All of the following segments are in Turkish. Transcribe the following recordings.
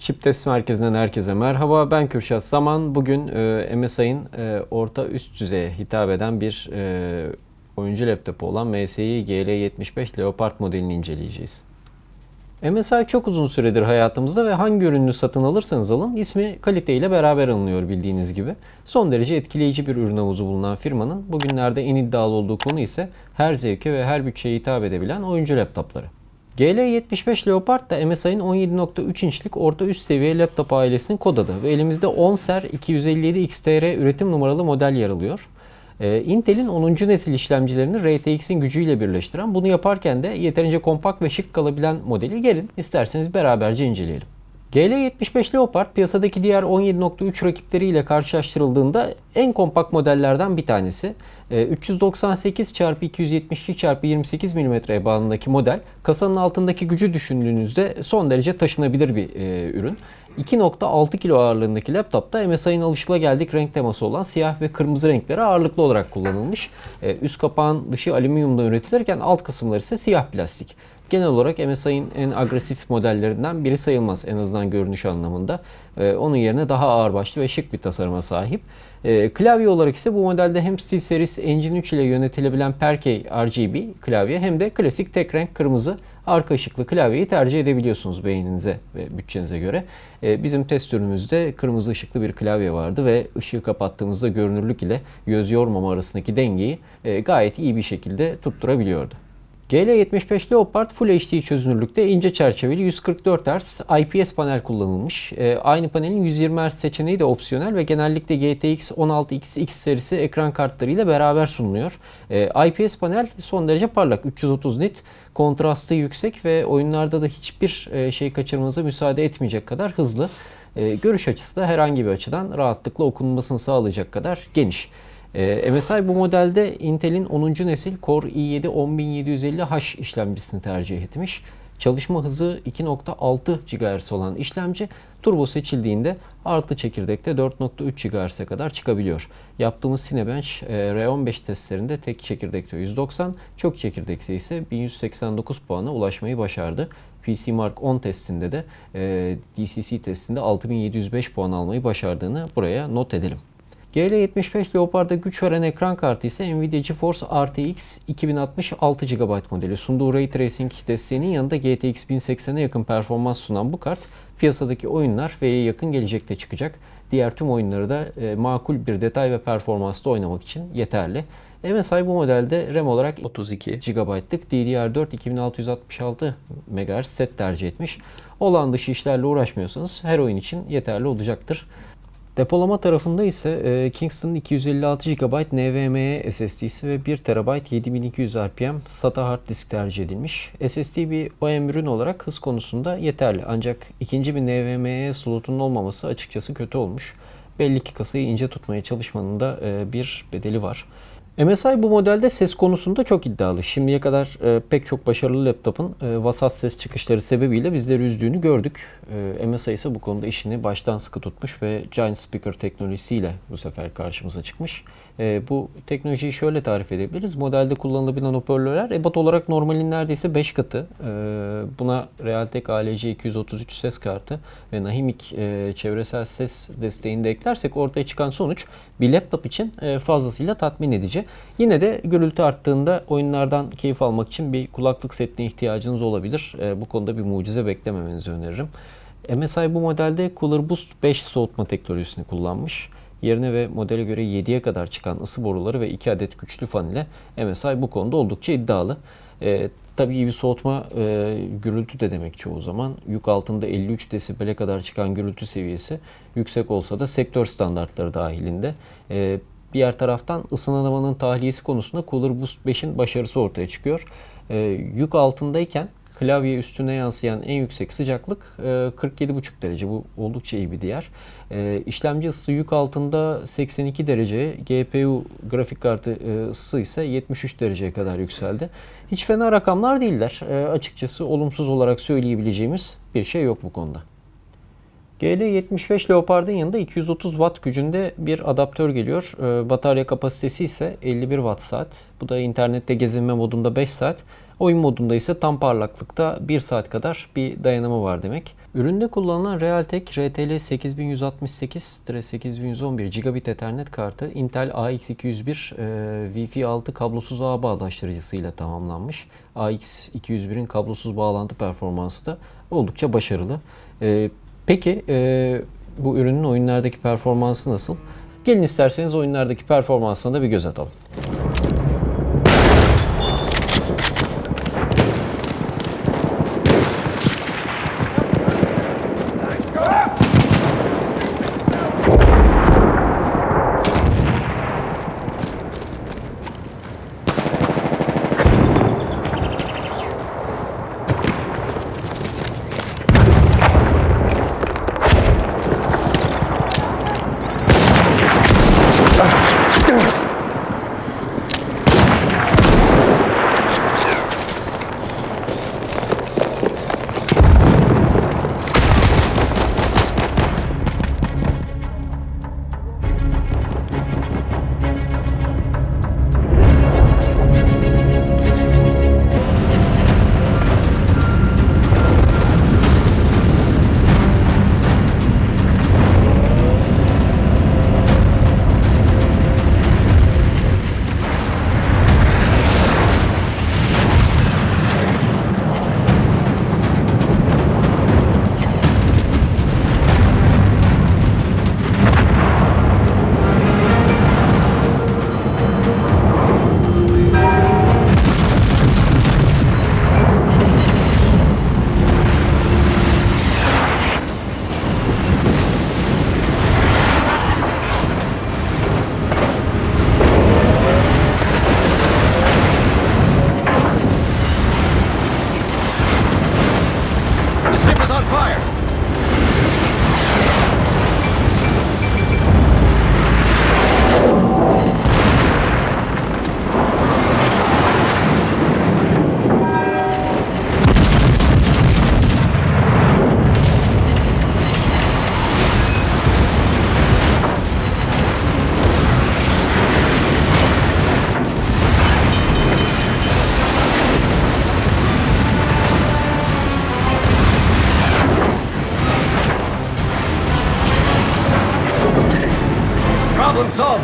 Çip Test Merkezi'nden herkese merhaba. Ben Kürşat Zaman. Bugün e, MSI'ın e, orta üst düzeye hitap eden bir e, oyuncu laptopu olan MSI GL75 Leopard modelini inceleyeceğiz. MSI çok uzun süredir hayatımızda ve hangi ürünü satın alırsanız alın ismi kaliteyle beraber anılıyor bildiğiniz gibi. Son derece etkileyici bir ürün havuzu bulunan firmanın bugünlerde en iddialı olduğu konu ise her zevke ve her bütçeye hitap edebilen oyuncu laptopları. GL75 Leopard da MSI'nin 17.3 inçlik orta üst seviye laptop ailesinin kod adı ve elimizde 10 ser 257 XTR üretim numaralı model yer alıyor. Ee, Intel'in 10. nesil işlemcilerini RTX'in gücüyle birleştiren, bunu yaparken de yeterince kompakt ve şık kalabilen modeli gelin isterseniz beraberce inceleyelim. GL75 Leopard piyasadaki diğer 17.3 rakipleriyle karşılaştırıldığında en kompakt modellerden bir tanesi. 398 x 272 x 28 mm ebatındaki model kasanın altındaki gücü düşündüğünüzde son derece taşınabilir bir e, ürün. 2.6 kilo ağırlığındaki laptopta MSI'nin alışılageldik renk teması olan siyah ve kırmızı renkleri ağırlıklı olarak kullanılmış. E, üst kapağın dışı alüminyumdan üretilirken alt kısımları ise siyah plastik genel olarak MSI'nin en agresif modellerinden biri sayılmaz en azından görünüş anlamında. Ee, onun yerine daha ağırbaşlı ve şık bir tasarıma sahip. Ee, klavye olarak ise bu modelde hem SteelSeries Engine 3 ile yönetilebilen Perkey RGB klavye hem de klasik tek renk kırmızı arka ışıklı klavyeyi tercih edebiliyorsunuz beğeninize ve bütçenize göre. Ee, bizim test ürünümüzde kırmızı ışıklı bir klavye vardı ve ışığı kapattığımızda görünürlük ile göz yormama arasındaki dengeyi e, gayet iyi bir şekilde tutturabiliyordu. GL75 Leopard Full HD çözünürlükte ince çerçeveli 144 Hz IPS panel kullanılmış. E, aynı panelin 120 Hz seçeneği de opsiyonel ve genellikle GTX 16X X serisi ekran kartlarıyla beraber sunuluyor. E, IPS panel son derece parlak 330 nit, kontrastı yüksek ve oyunlarda da hiçbir e, şey kaçırmanıza müsaade etmeyecek kadar hızlı. E, görüş açısı da herhangi bir açıdan rahatlıkla okunmasını sağlayacak kadar geniş. E, ee, MSI bu modelde Intel'in 10. nesil Core i7 10750H işlemcisini tercih etmiş. Çalışma hızı 2.6 GHz olan işlemci turbo seçildiğinde artı çekirdekte 4.3 GHz'e kadar çıkabiliyor. Yaptığımız Cinebench e, R15 testlerinde tek çekirdekte 190, çok çekirdekse ise 1189 puana ulaşmayı başardı. PC Mark 10 testinde de e, DCC testinde 6705 puan almayı başardığını buraya not edelim. GL75 Leopard'a güç veren ekran kartı ise Nvidia GeForce RTX 2060 6 GB modeli. Sunduğu Ray Tracing desteğinin yanında GTX 1080'e yakın performans sunan bu kart piyasadaki oyunlar V'ye yakın gelecekte çıkacak. Diğer tüm oyunları da e, makul bir detay ve performansla oynamak için yeterli. MSI bu modelde RAM olarak 32 GB'lık DDR4 2666 MHz set tercih etmiş. Olan dışı işlerle uğraşmıyorsanız her oyun için yeterli olacaktır. Depolama tarafında ise e, Kingston'ın 256 GB NVMe SSD'si ve 1 TB 7200 RPM SATA hard disk tercih edilmiş. SSD bir OEM ürün olarak hız konusunda yeterli ancak ikinci bir NVMe slotunun olmaması açıkçası kötü olmuş. Belli ki kasayı ince tutmaya çalışmanın da e, bir bedeli var. MSI bu modelde ses konusunda çok iddialı. Şimdiye kadar e, pek çok başarılı laptopun e, vasat ses çıkışları sebebiyle bizleri üzdüğünü gördük. E, MSI ise bu konuda işini baştan sıkı tutmuş ve Giant Speaker teknolojisiyle bu sefer karşımıza çıkmış. E, bu teknolojiyi şöyle tarif edebiliriz. Modelde kullanılabilen hoparlörler ebat olarak normalin neredeyse 5 katı. E, buna Realtek ALC 233 ses kartı ve Nahimic e, çevresel ses desteğini de eklersek ortaya çıkan sonuç bir laptop için e, fazlasıyla tatmin edici. Yine de gürültü arttığında oyunlardan keyif almak için bir kulaklık setine ihtiyacınız olabilir. E, bu konuda bir mucize beklememenizi öneririm. MSI bu modelde Cooler Boost 5 soğutma teknolojisini kullanmış. Yerine ve modele göre 7'ye kadar çıkan ısı boruları ve 2 adet güçlü fan ile MSI bu konuda oldukça iddialı. E, tabii iyi bir soğutma e, gürültü de demek çoğu zaman. Yük altında 53 desibele kadar çıkan gürültü seviyesi yüksek olsa da sektör standartları dahilinde. E, Diğer taraftan ısınamamanın tahliyesi konusunda Cooler Boost 5'in başarısı ortaya çıkıyor. E, yük altındayken klavye üstüne yansıyan en yüksek sıcaklık e, 47,5 derece. Bu oldukça iyi bir değer. E, işlemci ısı yük altında 82 derece, GPU grafik kartı e, ısı ise 73 dereceye kadar yükseldi. Hiç fena rakamlar değiller. E, açıkçası olumsuz olarak söyleyebileceğimiz bir şey yok bu konuda. GL75 Leopard'ın yanında 230 Watt gücünde bir adaptör geliyor. Ee, Batarya kapasitesi ise 51 Watt saat. Bu da internette gezinme modunda 5 saat. Oyun modunda ise tam parlaklıkta 1 saat kadar bir dayanımı var demek. Üründe kullanılan Realtek RTL 8168-8111 Gigabit Ethernet kartı Intel AX201 e, Wi-Fi 6 kablosuz ağ bağdaştırıcısıyla tamamlanmış. AX201'in kablosuz bağlantı performansı da oldukça başarılı. E, peki e, bu ürünün oyunlardaki performansı nasıl? Gelin isterseniz oyunlardaki performansına da bir göz atalım.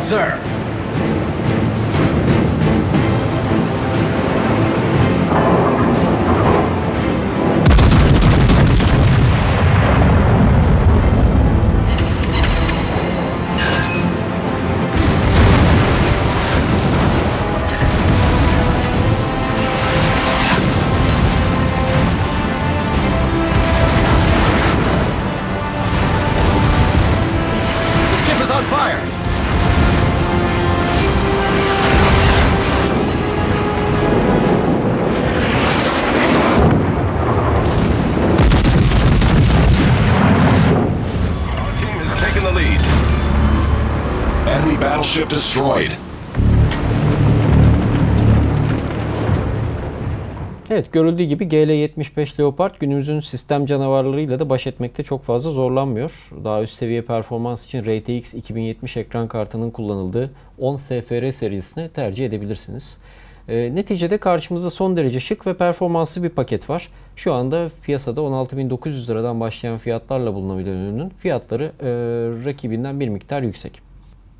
Sir! Battleship destroyed. Evet görüldüğü gibi GL75 Leopard günümüzün sistem canavarlarıyla da baş etmekte çok fazla zorlanmıyor. Daha üst seviye performans için RTX 2070 ekran kartının kullanıldığı 10 SFR serisini tercih edebilirsiniz. Ee, neticede karşımızda son derece şık ve performanslı bir paket var. Şu anda piyasada 16.900 liradan başlayan fiyatlarla bulunabilen ürünün fiyatları e, rakibinden bir miktar yüksek.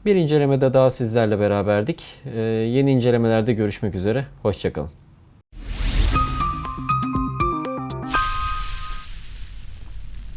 Bir incelemede daha sizlerle beraberdik. Ee, yeni incelemelerde görüşmek üzere. Hoşçakalın.